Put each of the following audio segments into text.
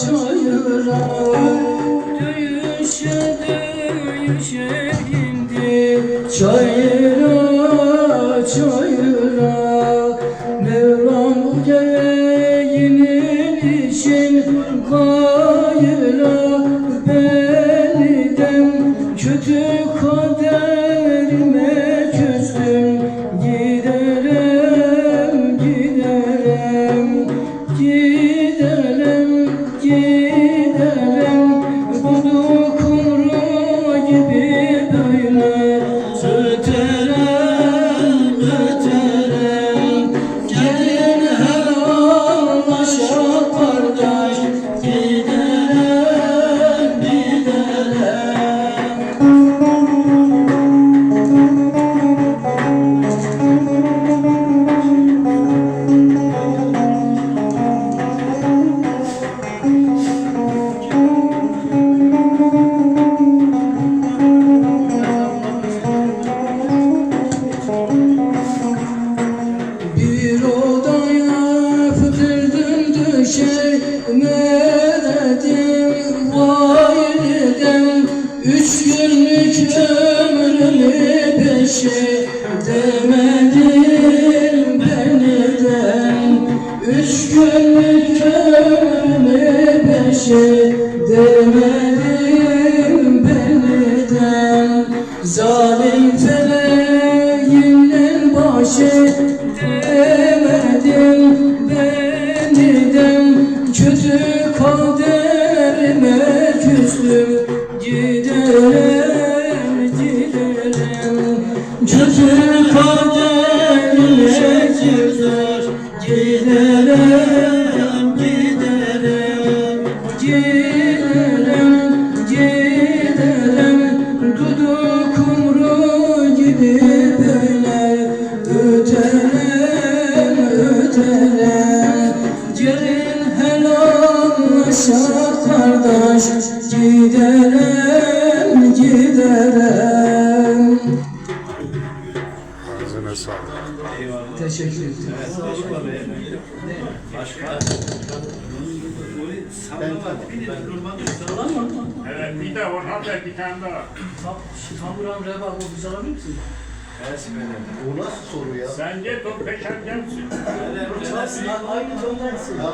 çayıra Döyüşe döyüşe indi Çayıra çayıra Kötü kaderime küstüm giderim giderim Giderim giderim. Dudu kumru gibi böyle Öterim öterim Gelin helallaşa kardeş Giderim giderim Ağzına sağlık. Teşekkür ederim. Evet bir de Orhan Bey bir tane daha. Kamuran reba bu biz alabilir misin? Bu nasıl soru ya? Sen git o. Çalsın aynı tondansın. Ya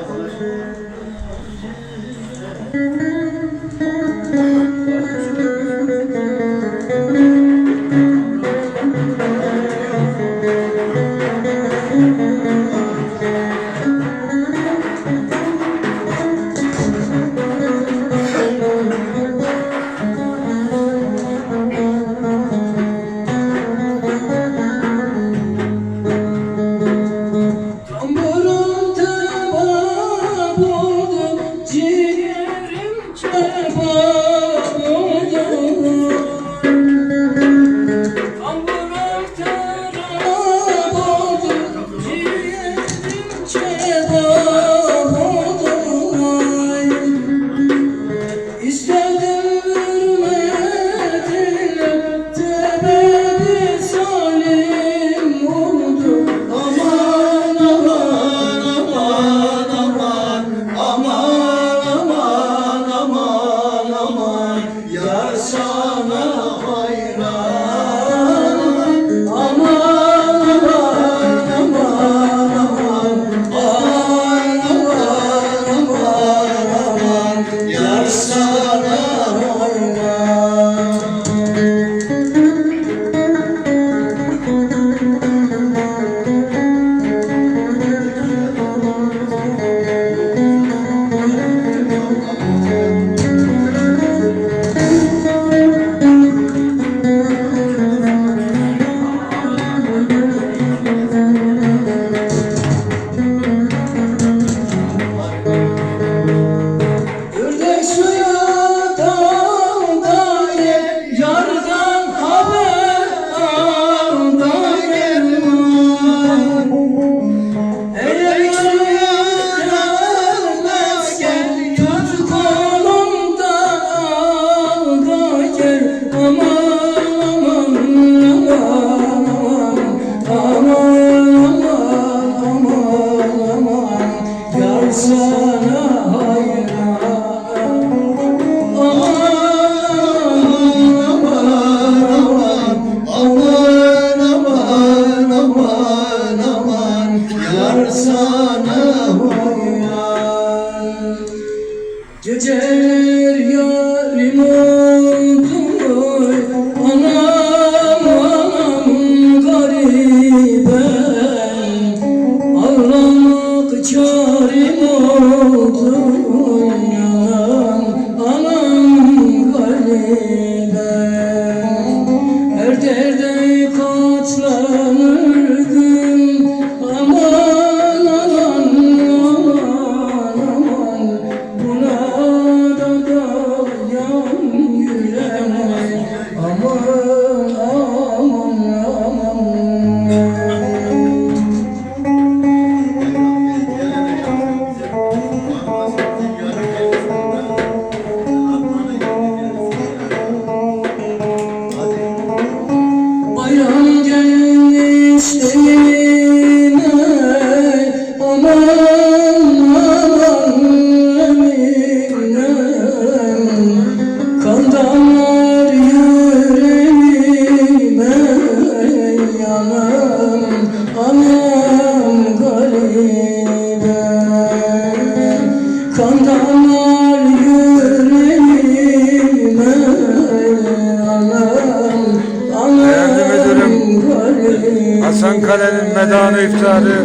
Hasan Kale'nin medanı iftiharı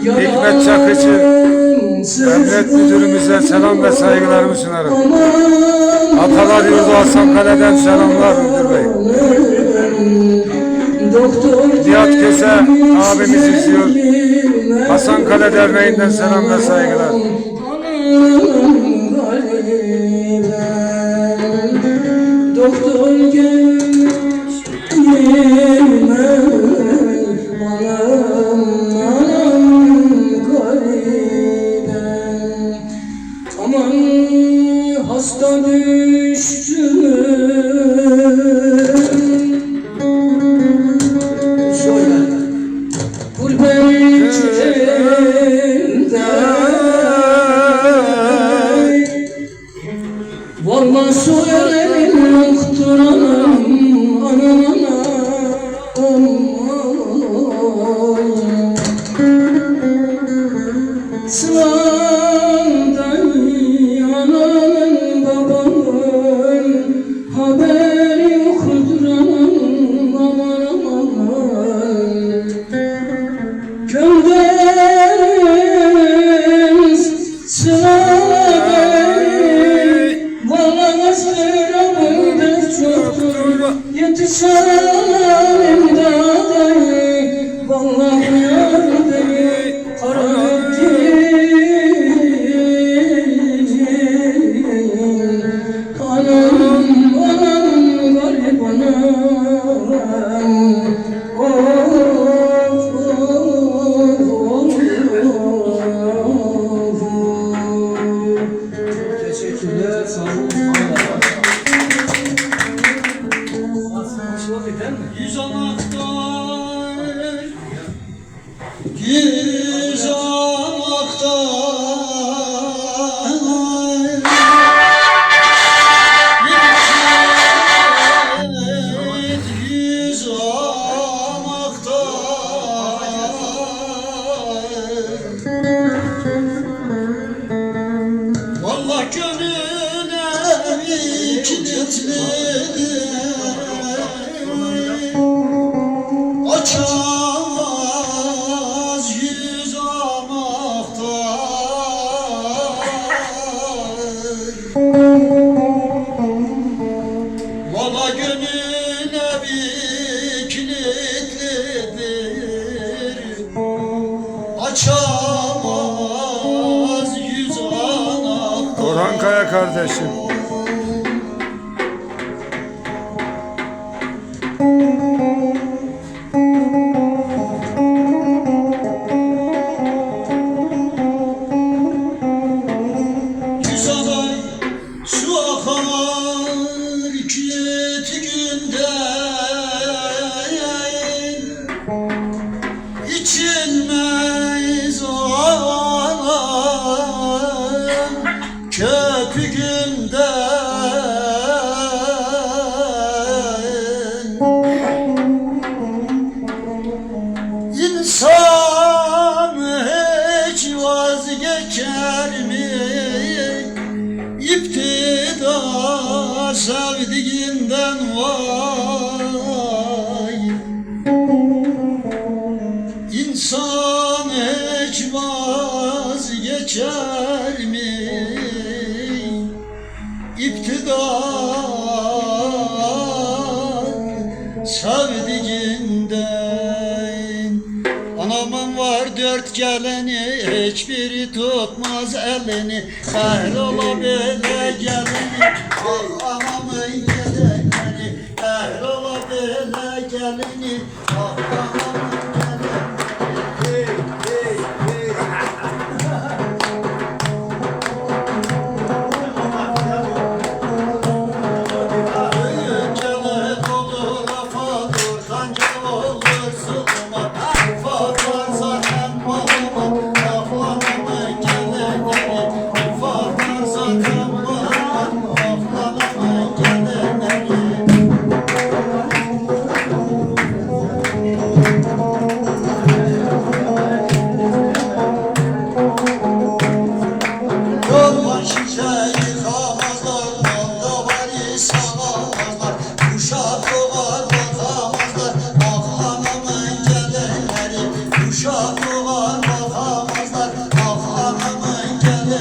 Hikmet Çakıcı Emniyet Müdürümüze selam ve saygılarımı sunarım. Atalar Yurdu Hasan Kale'den selamlar Müdür Bey. Nihat Köse abimiz izliyor. Hasan Kale Derneği'nden selam ve saygılar. Çankaya kardeşim. çeker mi? İptida sevdiğinden vay İnsan hiç vazgeçer mi? İptida sevdiğinden dört gelini Hiçbiri tutmaz elini. Kahrola böyle gelini Al anamın yedekleri. Kahrola böyle